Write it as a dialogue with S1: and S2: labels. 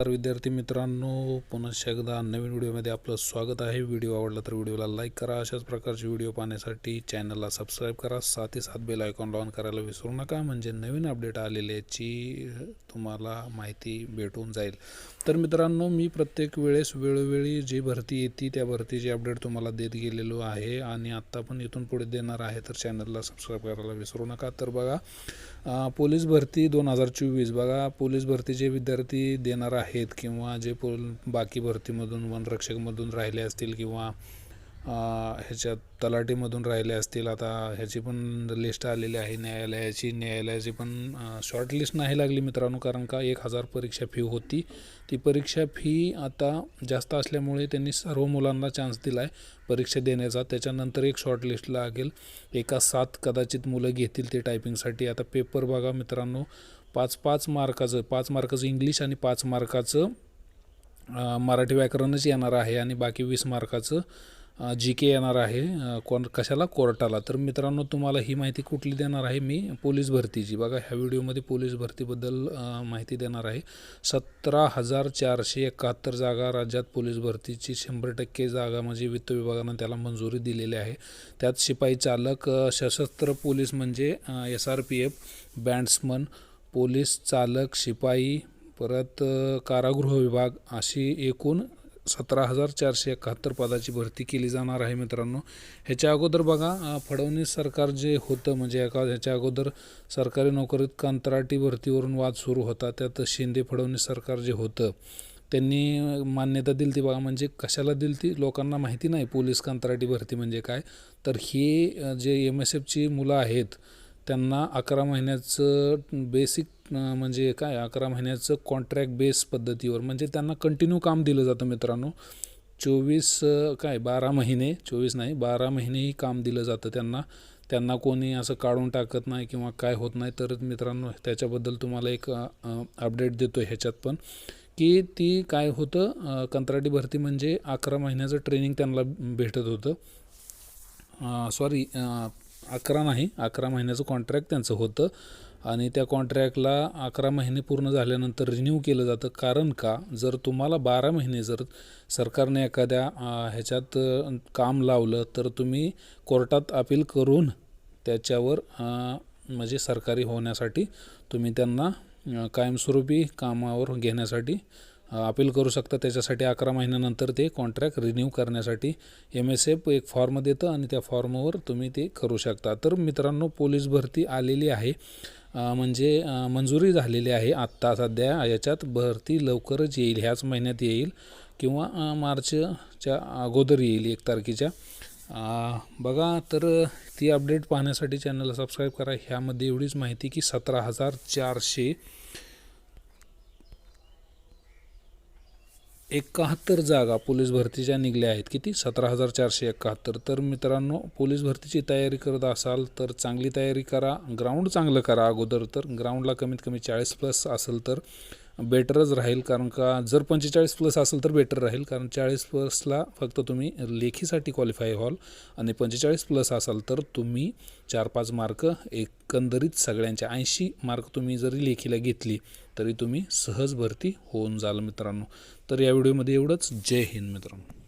S1: तर विद्यार्थी मित्रांनो पुन्हा एकदा नवीन व्हिडिओमध्ये आपलं स्वागत आहे. व्हिडिओ आवडला तर व्हिडिओला लाईक करा. अशाच प्रकारचे व्हिडिओ पाहण्यासाठी चॅनलला सबस्क्राईब करा. साथी साथ बेल आयकॉन ऑन करायला विसरू नका. म्हणजे नवीन अपडेट आलेल्याची तुम्हाला माहिती भेटून जाईल. तर मित्रांनो मी प्रत्येक वेळेस वेळोवेळी जी भरती येते त्या भरतीची अपडेट तुम्हाला देत गेलेलो आहे आणि आत्ता पण इथून पुढे देणार आहे तर चॅनलला सबस्क्राईब करायला विसरू नका. तर बघा पोलीस भरती दोन हजार चोवीस. बघा पोलीस भरतीचे विद्यार्थी देणार आहेत किंवा जे पोल बाकी भरतीमधून वनरक्षकमधून राहिले असतील किंवा ह्याच्यात तलाठीमधून राहिले असतील आता ह्याची पण लिस्ट आलेली आहे न्यायालयाची न्यायालयाची पण शॉर्ट लिस्ट नाही लागली मित्रांनो कारण का एक हजार परीक्षा फी होती. ती परीक्षा फी आता जास्त असल्यामुळे त्यांनी सर्व मुलांना चान्स दिला आहे परीक्षा देण्याचा. त्याच्यानंतर एक शॉर्ट लिस्ट लागेल. एका सात कदाचित मुलं घेतील ते टायपिंगसाठी आता पेपर बघा मित्रांनो पाच पाच मार्काचं पाच मार्काचं इंग्लिश आणि पाच मार्काचं मराठी व्याकरणच येणार आहे आणि बाकी वीस मार्काचं जी के येणार आहे कोण कशाला? कोर्टाला. तर मित्रांनो तुम्हाला ही माहिती कुठली देणार आहे मी? पोलीस भरतीची. बघा ह्या व्हिडिओमध्ये पोलीस भरतीबद्दल माहिती देणार आहे. सतरा हजार चारशे एकाहत्तर जागा राज्यात पोलीस भरतीची शंभर टक्के जागा म्हणजे वित्त विभागानं त्याला मंजुरी दिलेली आहे. त्यात शिपाई चालक सशस्त्र पोलीस म्हणजे S R P F bandsman police चालक शिपाई परत कारागृह विभाग अशी एकूण सतरा हजार चारशे एकाहत्तर पदाची भरती केली जाणार आहे मित्रांनो. ह्याच्या अगोदर बघा फडणवीस सरकार जे होतं म्हणजे एका ह्याच्या अगोदर सरकारी नोकरीत कंत्राटी भरतीवरून वाद सुरू होता. त्यात शिंदे फडणवीस सरकार जे होतं त्यांनी मान्यता दिली ती बघा म्हणजे कशाला दिली ती? लोकांना माहिती नाही पोलीस कंत्राटी भरती म्हणजे काय? तर ही जे एम एस एफची मुलं आहेत त्यांना अकरा महिन्याचं बेसिक म्हणजे काय अकरा महिन्याचं कॉन्ट्रॅक्ट बेस पद्धतीवर म्हणजे त्यांना कंटिन्यू काम दिलं जातं मित्रांनो. चोवीस काय बारा महिने चोवीस नाही बारा महिनेही काम दिलं जातं त्यांना. त्यांना कोणी असं काढून टाकत नाही किंवा काय होत नाही तर मित्रांनो त्याच्याबद्दल तुम्हाला एक अपडेट देतो ह्याच्यात पण की ती काय होतं कंत्राटी भरती म्हणजे अकरा महिन्याचं ट्रेनिंग त्यांना भेटत होतं. सॉरी अकरा नाही अकरा महिन्याचं कॉन्ट्रॅक्ट त्यांचं होतं. आणि त्या कॉन्ट्रॅक्टला अकरा महिने पूर्ण झाल्यानंतर रिन्यू केलं जातं. कारण का? जर तुम्हाला बारा महिने जर सरकारने एखाद्या ह्याच्यात काम लावलं तर तुम्ही कोर्टात अपील करून त्याच्यावर म्हणजे सरकारी होण्यासाठी तुम्ही त्यांना कायमस्वरूपी कामावर घेण्यासाठी अपील करू शकता त्याच्यासाठी अकरा महिन्यानंतर ते कॉन्ट्रॅक्ट रिन्यू करण्यासाठी एम एस एफ एक फॉर्म देतं आणि त्या फॉर्मवर तुम्ही ते करू शकता. तर मित्रांनो पोलीस भरती आलेली आहे. म्हणजे मंजुरी झालेली आहे. आत्ता सध्या याच्यात भरती लवकरच येईल. ह्याच महिन्यात येईल किंवा मार्चच्या अगोदर येईल एक तारखेच्या. बघा तर ती अपडेट पाहण्यासाठी चॅनलला सबस्क्राईब करा. ह्यामध्ये एवढीच माहिती की सतरा हजार चारशे एकाहत्तर जागा पोलीस भरतीच्या निघल्या आहेत. किती? सतरा हजार चारशे एकाहत्तर. तर मित्रांनो पोलीस भरतीची तयारी करत असाल तर चांगली तयारी करा. ग्राउंड चांगलं करा अगोदर. तर ग्राउंडला कमीत कमी चाळीस प्लस असेल तर बेटरच राहील कारण का जर पंचेचाळीस प्लस असेल तर बेटर राहील कारण चाळीस प्लसला फक्त तुम्ही लेखीसाठी क्वालिफाय व्हाल आणि पंचेचाळीस प्लस असाल तर तुम्ही चार पाच मार्क एकंदरीत सगळ्यांच्या ऐंशी मार्क तुम्ही जरी लेखीला घेतली तरी तुम्ही सहज भरती होऊन जाल मित्रांनो. तर या व्हिडिओमध्ये एवढंच. जय हिंद मित्रांनो.